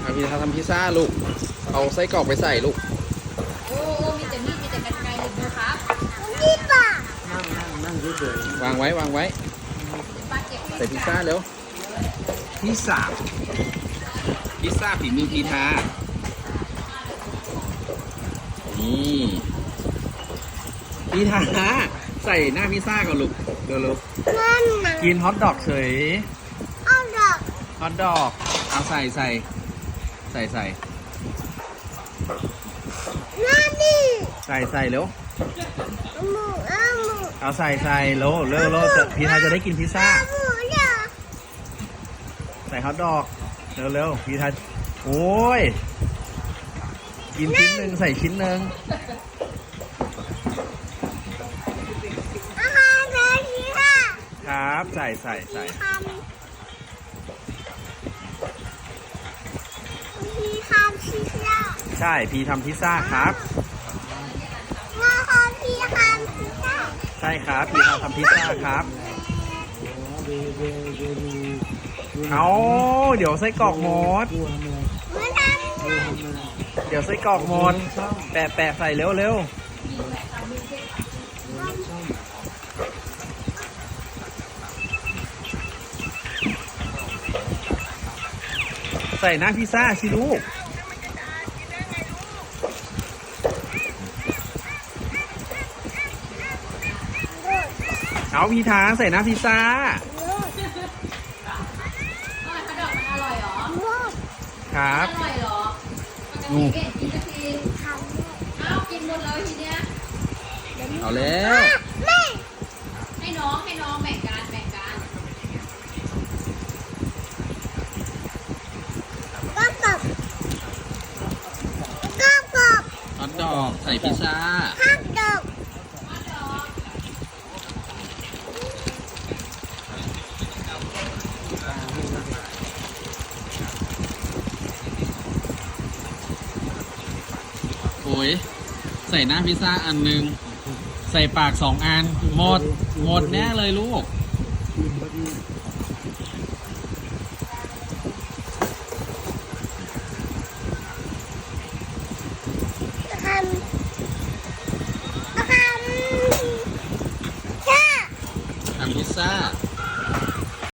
เอาพี่ทำพิซซ่าลูก เอาไส้กรอกไปใส่ลูก โอ้โอ้มีแต่มีดมีแต่กันไกลเลยนะครับนั่งนั่งนั่งเฉยวางไว้วางไว้ ป้าเก็บใส่พิซซ่าเร็ว พิซซ่าพิซซ่าฝีมือพีทา นี่ พีทา ใส่หน้าพิซซ่าก่อนลูกเร็วๆกินฮอทดอกเฉยฮอทดอกเอาใส่ใส่ใส่ใส่ใส่ใส่เร็วเอาใส่ใส่เร็วเร็วเร็วจะพีทาจะได้กินพิซซ่าใส่ฮอทดอก เร็วเร็วพีทาโอ้ย กินชิ้นหนึ่งใส่ชิ้นหนึ่ง ครับ ใส่ใส่ใส่ใช่พีทำพิซซ่าครับใช่ครับพีทาทำพิซซ่าครับเวเวเวดูเอาเดี๋ยวไส้กรอกหมดกลัวแมวกลัวแมวเดี๋ยวไส้กรอกหมดช่องแปะแปะใส่เร็วเร็ว ใส่น้าพิซซ่าสิลูกเอาพีทาใส่น้าพิซซ่าอร่อยขนมมันอร่อยเหรอครับ อร่อยเหรอปกติเก่งกินสักทีอ้ากินหมดเลยทีเนี้ยเอาแล้ว ให้น้องให้น้องแบ่งกัน แบ่งกันฮอทดอกใส่พิซซ่าโอ้ยใส่หน้าพิซซ่าอันหนึ่งใส่ปากสองอัน หมด หมดแน่เลยลูก bansa.